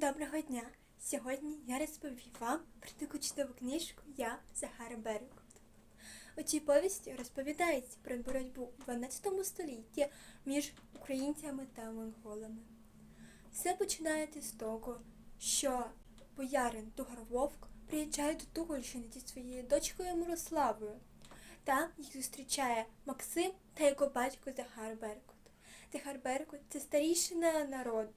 Доброго дня! Сьогодні я розповім вам про таку чудову книжку Я Захара Беркут. У цій повісті розповідається про боротьбу у 12 столітті між українцями та монголами. Все починається з того, що боярин Тугар Вовк приїжджає до Тугольщини зі своєю дочкою Мирославою. Там їх зустрічає Максим та його батько Захар Беркут. Захар Беркут це старішина народу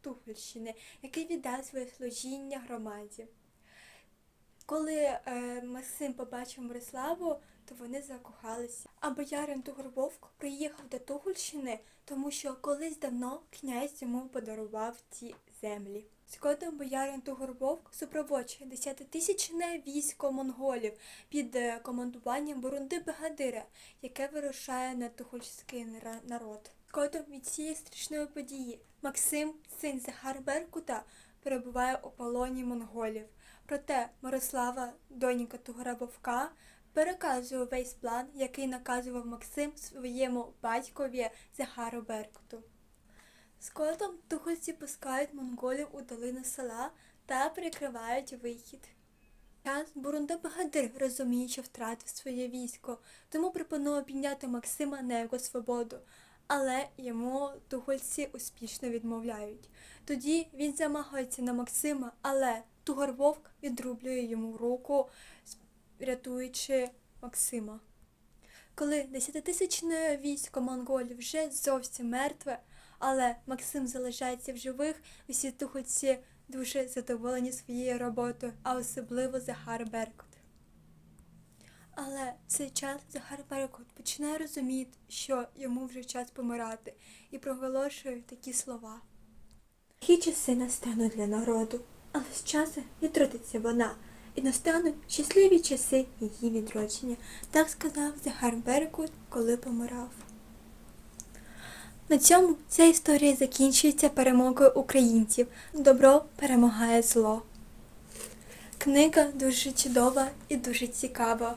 Тугольщини, який віддав своє служіння громаді. Коли е, Максим побачив Мирославу, то вони закохалися. А боярин Тугорвовк приїхав до Тугольщини, тому що колись давно князь йому подарував ці землі. Згодом боярин Тугор Вовк супроводжує десятитисячне військо монголів під е, командуванням Бурунди Бегадира, яке вирушає на тугольський нара- народ. Згодом від цієї страшної події Максим, син Захар Беркута, перебуває у полоні монголів. Проте Мирослава, донька Тугора Вовка, переказує весь план, який наказував Максим своєму батькові Захару Беркуту. Згодом тугольці пускають монголів у долину села та прикривають вихід. Час Бурунда Багадир розуміє, що втратив своє військо, тому пропонує підняти Максима на його свободу, але йому тугольці успішно відмовляють. Тоді він замагається на Максима, але Тугор Вовк відрублює йому руку, рятуючи Максима. Коли десятитисячне військо монголів вже зовсім мертве, але Максим залишається в живих, усі тугольці дуже задоволені своєю роботою, а особливо Захар Беркут. Але цей час Захар Беркут починає розуміти, що йому вже час помирати, і проголошує такі слова. Такі часи настануть для народу, але з часу відродиться вона, і настануть щасливі часи її відродження, так сказав Захар Беркут, коли помирав. На цьому ця історія закінчується перемогою українців. Добро перемагає зло. Книга дуже чудова і дуже цікава.